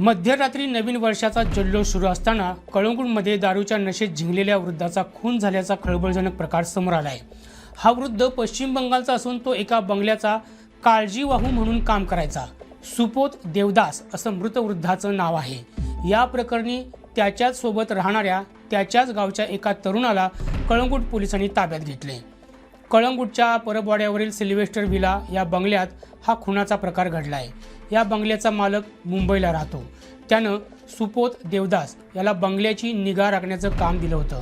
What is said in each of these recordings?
मध्यरात्री नवीन वर्षाचा जल्लोष सुरू असताना कळंगूटमध्ये दारूच्या नशेत झिंगलेल्या वृद्धाचा खून झाल्याचा खळबळजनक प्रकार समोर आला आहे हा वृद्ध पश्चिम बंगालचा असून तो एका बंगल्याचा काळजीवाहू म्हणून काम करायचा. सुपोत देवदास असं मृत वृद्धाचं नाव आहे. या प्रकरणी त्याच्याच सोबत राहणाऱ्या त्याच्याच गावच्या एका तरुणाला कळंगूट पोलिसांनी ताब्यात घेतले कळंगूटच्या परबवाड्यावरील सिल्वेस्टर विला या बंगल्यात हा खुनाचा प्रकार घडला आहे या बंगल्याचा मालक मुंबईला राहतो. त्यानं सुपोत देवदास याला बंगल्याची निगा राखण्याचं काम दिलं होतं.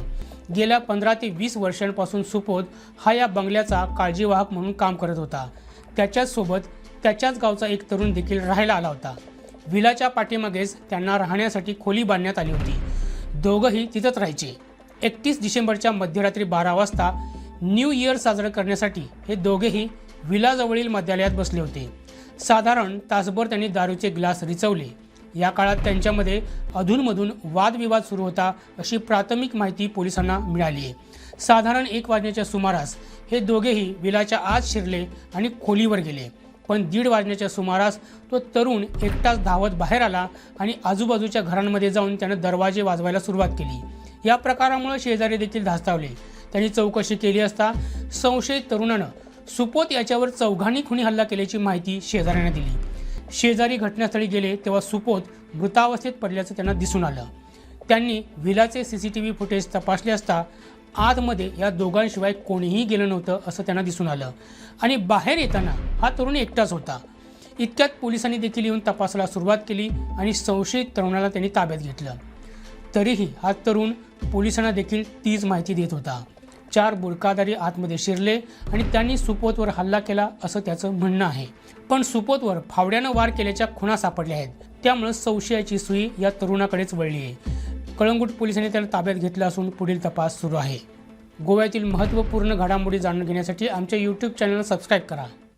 गेल्या पंधरा ते वीस वर्षांपासून सुपोत हा या बंगल्याचा काळजीवाहक म्हणून काम करत होता. त्याच्याचसोबत त्याच्याच गावचा एक तरुण देखील राहायला आला होता. विलाच्या पाठीमागेच त्यांना राहण्यासाठी खोली बांधण्यात आली होती. दोघंही तिथंच राहायचे. एकतीस डिसेंबरच्या मध्यरात्री बारा वाजता न्यू इयर साजरं करण्यासाठी हे दोघेही विलाजवळील मद्यालयात बसले होते. साधारण तासभर त्यांनी दारूचे ग्लास रिचवले. या काळात त्यांच्यामध्ये अधूनमधून वादविवाद सुरू होता अशी प्राथमिक माहिती पोलिसांना मिळाली आहे. साधारण एक वाजण्याच्या सुमारास हे दोघेही विलाच्या आत शिरले आणि खोलीवर गेले. पण दीड वाजण्याच्या सुमारास तो तरुण एकटाच धावत बाहेर आला आणि आजूबाजूच्या घरांमध्ये जाऊन त्यानं दरवाजे वाजवायला सुरुवात केली. या प्रकारामुळे शेजारी देखील धास्तावले. त्यांनी चौकशी केली असता संशयित तरुणानं सुपोत याच्यावर चौघांनी खुनी हल्ला केल्याची माहिती शेजाऱ्यांना दिली. शेजारी घटनास्थळी गेले तेव्हा सुपोत मृतावस्थेत पडल्याचं त्यांना दिसून आलं. त्यांनी व्हिलाचे C C T V footage तपासले असता आतमध्ये या दोघांशिवाय कोणीही गेलं नव्हतं असं त्यांना दिसून आलं आणि बाहेर येताना हा तरुण एकटाच होता. इतक्यात पोलिसांनी देखील येऊन तपासाला सुरुवात केली आणि संशयित तरुणाला त्यांनी ताब्यात घेतलं. तरीही हा तरुण पोलिसांना देखील तीच माहिती देत होता. चार बुरकादारी आतमध्ये शिरले आणि त्यांनी सुपोतवर हल्ला केला असं त्याचं म्हणणं आहे. पण सुपोतवर फावड्यानं वार केल्याच्या खुणा सापडल्या आहेत. त्यामुळं संशयाची सुई या तरुणाकडेच वळली आहे. कळंगूट पोलिसांनी त्याला ताब्यात घेतलं असून पुढील तपास सुरू आहे. गोव्यातील महत्त्वपूर्ण घडामोडी जाणून घेण्यासाठी आमच्या यूट्यूब चॅनलला सबस्क्राईब करा.